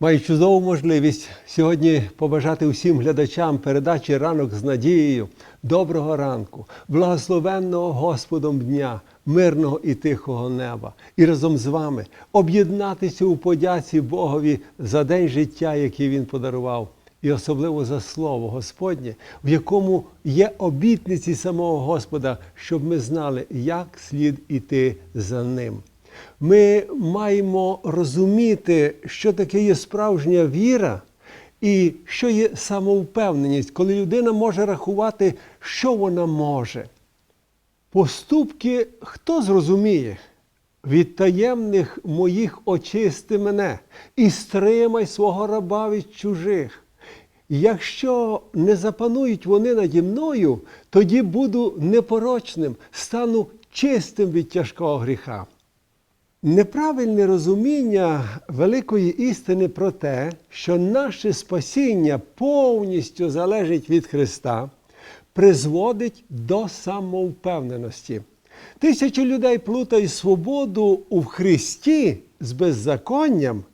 Маю чудову можливість сьогодні побажати усім глядачам передачі ранок з надією, доброго ранку, благословенного Господом дня, мирного і тихого неба, і разом з вами об'єднатися у подяці Богові за день життя, який Він подарував, і особливо за слово Господнє, в якому є обітниці самого Господа, щоб ми знали, як слід іти за ним. Ми маємо розуміти, що таке є справжня віра і що є самовпевненість, коли людина може рахувати, що вона може. Поступки хто зрозуміє? Від таємних моїх очисти мене і стримай свого раба від чужих. Якщо не запанують вони наді мною, тоді буду непорочним, стану чистим від тяжкого гріха. Неправильне розуміння великої істини про те, що наше спасіння повністю залежить від Христа, призводить до самовпевненості. Тисячі людей плутають свободу у Христі з беззаконням,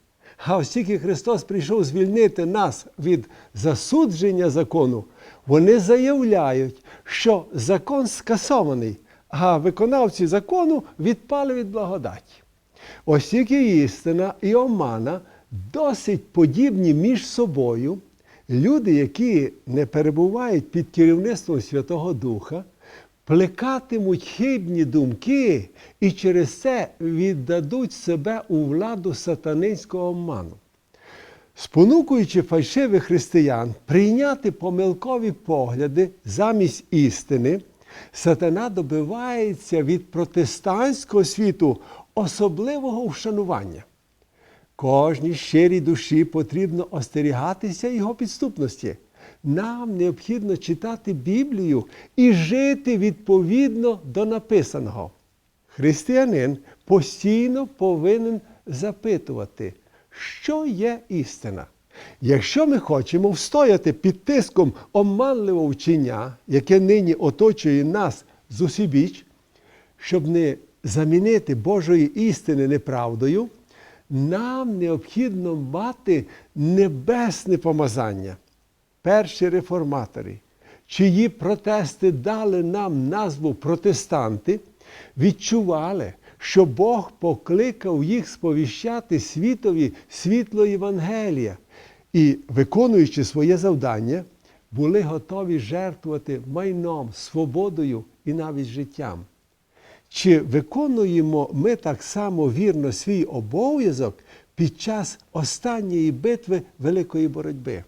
а оскільки Христос прийшов звільнити нас від засудження закону, вони заявляють, що закон скасований, а виконавці закону відпали від благодаті. Ось тільки істина і омана досить подібні між собою. Люди, які не перебувають під керівництвом Святого Духа, плекатимуть хибні думки і через це віддадуть себе у владу сатанинського обману. Спонукуючи фальшивих християн прийняти помилкові погляди замість істини, сатана добивається від протестантського світу особливого вшанування. Кожній щирій душі потрібно остерігатися його підступності. Нам необхідно читати Біблію і жити відповідно до написаного. Християнин постійно повинен запитувати, що є істина. Якщо ми хочемо встояти під тиском оманливого вчення, яке нині оточує нас з усібіч, щоб не замінити Божої істини неправдою, нам необхідно мати небесне помазання. Перші реформатори, чиї протести дали нам назву протестанти, відчували, що Бог покликав їх сповіщати світові світло Євангелія і, виконуючи своє завдання, були готові жертвувати майном, свободою і навіть життям. Чи виконуємо ми так само вірно свій обов'язок під час останньої битви великої боротьби?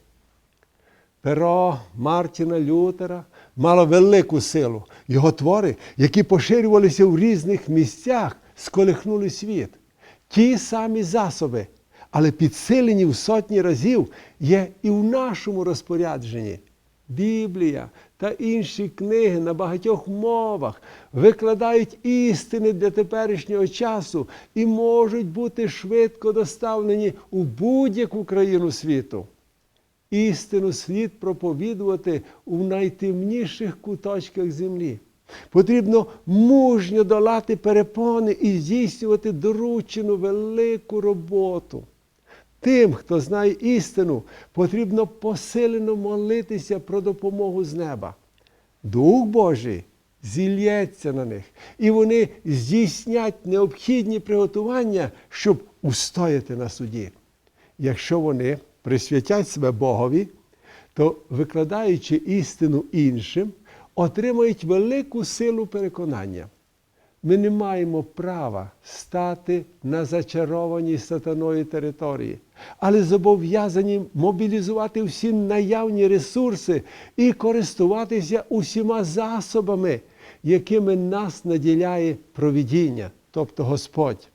Перо Мартіна Лютера мало велику силу. Його твори, які поширювалися в різних місцях, сколихнули світ. Ті самі засоби, але підсилені в сотні разів, є і в нашому розпорядженні. Біблія та інші книги на багатьох мовах викладають істини для теперішнього часу і можуть бути швидко доставлені у будь-яку країну світу. Істину слід проповідувати у найтемніших куточках землі. Потрібно мужньо долати перепони і здійснювати доручену велику роботу. Тим, хто знає істину, потрібно посилено молитися про допомогу з неба. Дух Божий зільється на них, і вони здійснять необхідні приготування, щоб устояти на суді. Якщо вони присвятять себе Богові, то, викладаючи істину іншим, отримають велику силу переконання. Ми не маємо права стати на зачарованій сатаною території, але зобов'язані мобілізувати всі наявні ресурси і користуватися усіма засобами, якими нас наділяє провідіння, тобто Господь.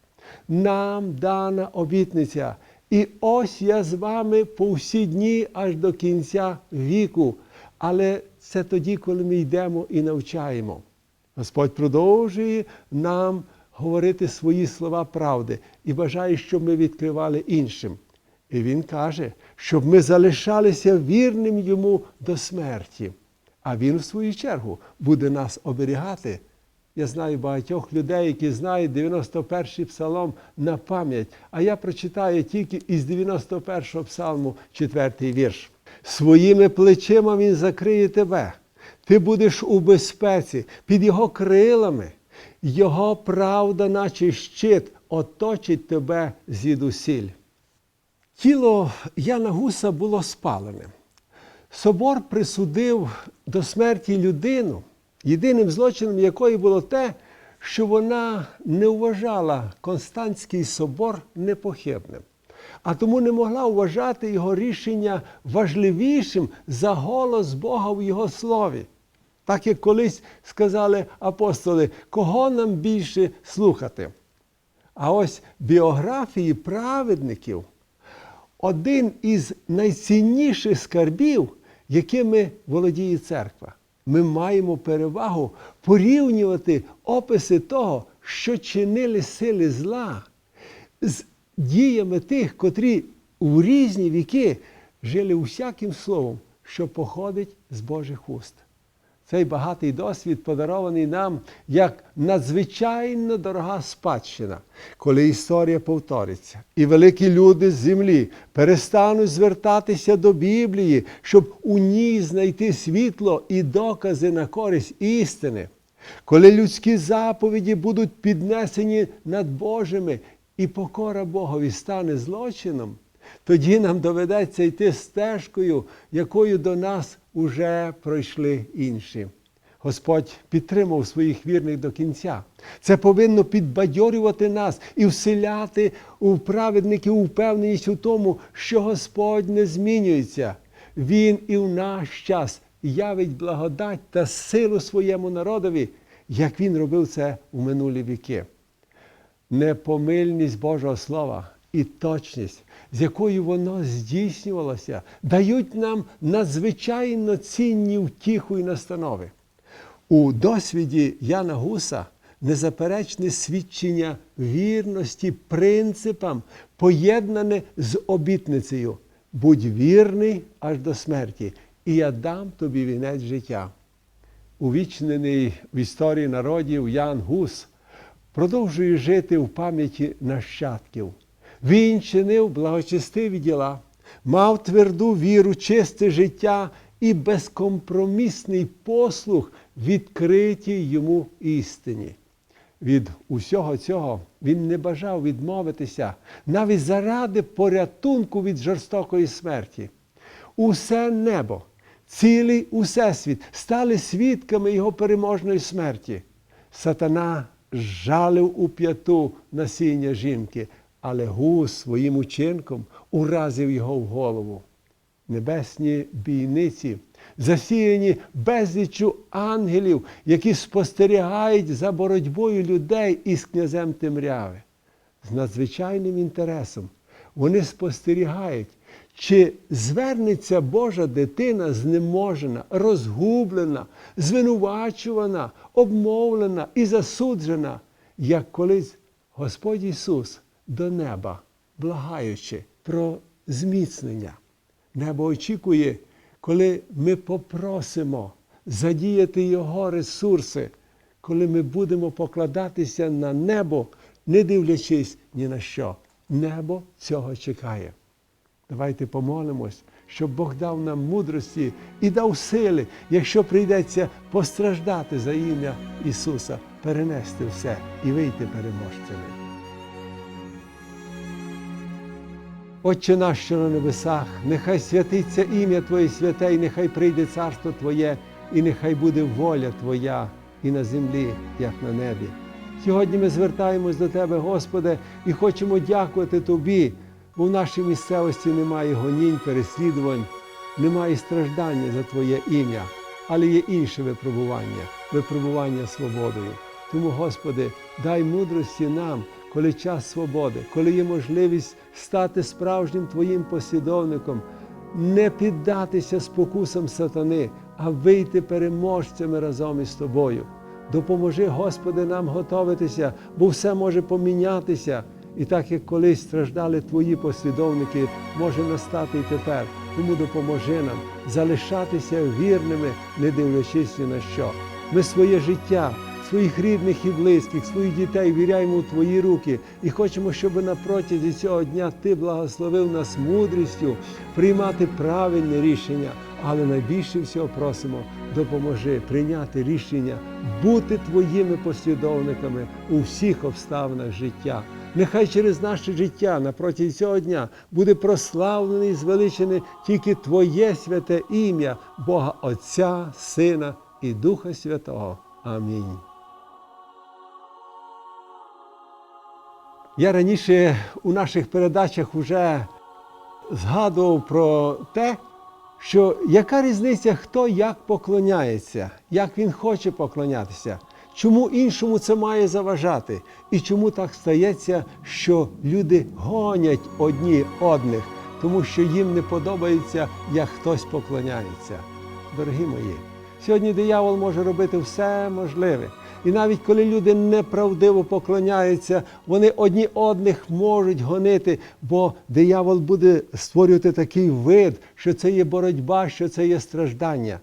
Нам дана обітниця. І ось я з вами по всі дні аж до кінця віку. Але це тоді, коли ми йдемо і навчаємо. Господь продовжує нам говорити свої слова правди і бажає, щоб ми відкривали іншим. І Він каже, щоб ми залишалися вірним йому до смерті. А Він, в свою чергу, буде нас оберігати Я знаю багатьох людей, які знають 91-й псалом на пам'ять, а я прочитаю тільки із 91-го псалму 4-й вірш. Своїми плечима він закриє тебе. Ти будеш у безпеці під його крилами. Його правда, наче щит, оточить тебе звідусіль. Тіло Яна Гуса було спалене. Собор присудив до смерті людину, єдиним злочином якої було те, що вона не вважала Константський собор непохибним, а тому не могла вважати його рішення важливішим за голос Бога в Його слові. Так як колись сказали апостоли, кого нам більше слухати? А ось біографії праведників один із найцінніших скарбів, якими володіє церква. Ми маємо перевагу порівнювати описи того, що чинили сили зла, з діями тих, котрі у різні віки жили усяким словом, що походить з Божих уст. Цей багатий досвід подарований нам як надзвичайно дорога спадщина, коли історія повториться, і великі люди з землі перестануть звертатися до Біблії, щоб у ній знайти світло і докази на користь істини, коли людські заповіді будуть піднесені над Божими, і покора Богові стане злочином, тоді нам доведеться йти стежкою, якою до нас уже пройшли інші. Господь підтримав своїх вірних до кінця. Це повинно підбадьорювати нас і вселяти у праведників упевненість у тому, що Господь не змінюється. Він і в наш час явить благодать та силу своєму народові, як він робив це у минулі віки. Непомильність Божого Слова і точність, з якою воно здійснювалося, дають нам надзвичайно цінні втіху і настанови. У досвіді Яна Гуса незаперечне свідчення вірності принципам, поєднане з обітницею. Будь вірний аж до смерті, і я дам тобі вінець життя. Увічнений в історії народів Ян Гус продовжує жити в пам'яті нащадків. Він чинив благочестиві діла, мав тверду віру, чисте життя і безкомпромісний послуг відкритій йому істині. Від усього цього він не бажав відмовитися навіть заради порятунку від жорстокої смерті. Усе небо, цілий усесвіт стали свідками його переможної смерті. Сатана жалив у п'яту насіння жінки, але гус своїм учинком уразив його в голову. Небесні бійниці, засіяні безліччю ангелів, які спостерігають за боротьбою людей із князем Темряви. З надзвичайним інтересом вони спостерігають, чи звернеться Божа дитина знеможена, розгублена, звинувачувана, обмовлена і засуджена, як колись Господь Ісус до неба, благаючи про зміцнення. Небо очікує, коли ми попросимо задіяти Його ресурси, коли ми будемо покладатися на небо, не дивлячись ні на що. Небо цього чекає. Давайте помолимось, щоб Бог дав нам мудрості і дав сили, якщо прийдеться постраждати за ім'я Ісуса, перенести все і вийти переможцями. Отче наш, що на небесах, нехай святиться ім'я Твоє святе, і нехай прийде царство Твоє, і нехай буде воля Твоя і на землі, як на небі. Сьогодні ми звертаємось до Тебе, Господи, і хочемо дякувати Тобі, бо в нашій місцевості немає гонінь, переслідувань, немає страждання за Твоє ім'я, але є інше випробування випробування свободою. Тому, Господи, дай мудрості нам, коли час свободи, коли є можливість стати справжнім Твоїм послідовником, не піддатися спокусам сатани, а вийти переможцями разом із Тобою. Допоможи, Господи, нам готовитися, бо все може помінятися. І так як колись страждали Твої послідовники, може настати і тепер. Тому допоможи нам залишатися вірними, не дивлячись ні на що. Ми своє життя, своїх рідних і близьких, своїх дітей віряємо у Твої руки і хочемо, щоб на протязі цього дня Ти благословив нас мудрістю приймати правильне рішення, але найбільше всього просимо, допоможи прийняти рішення бути Твоїми послідовниками у всіх обставинах життя. Нехай через наше життя на протязі цього дня буде прославлений і звеличене тільки Твоє святе ім'я, Бога Отця, Сина і Духа Святого. Амінь. Я раніше у наших передачах вже згадував про те, що яка різниця, хто як поклоняється, як він хоче поклонятися, чому іншому це має заважати, і чому так стається, що люди гонять одні одних, тому що їм не подобається, як хтось поклоняється. Дорогі мої, сьогодні диявол може робити все можливе. І навіть коли люди неправдиво поклоняються, вони одні одних можуть гонити, бо диявол буде створювати такий вид, що це є боротьба, що це є страждання.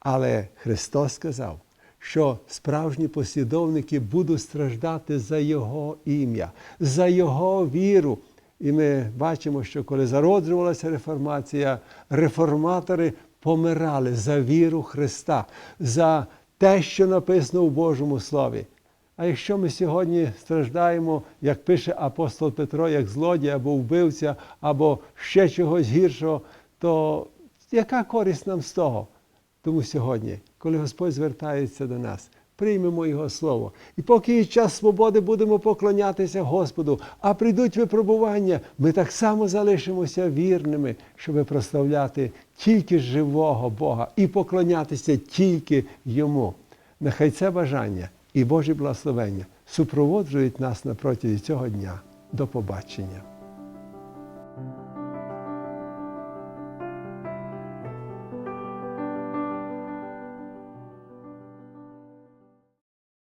Але Христос сказав, що справжні послідовники будуть страждати за Його ім'я, за Його віру. І ми бачимо, що коли зароджувалася реформація, реформатори помирали за віру Христа, за те, що написано у Божому Слові. А якщо ми сьогодні страждаємо, як пише апостол Петро, як злодій або вбивця, або ще чогось гіршого, то яка користь нам з того? Тому сьогодні, коли Господь звертається до нас, приймемо Його Слово. І поки є час свободи, будемо поклонятися Господу, а прийдуть випробування, ми так само залишимося вірними, щоб прославляти тільки живого Бога і поклонятися тільки Йому. Нехай це бажання і Божі благословення супроводжують нас на протязі цього дня. До побачення.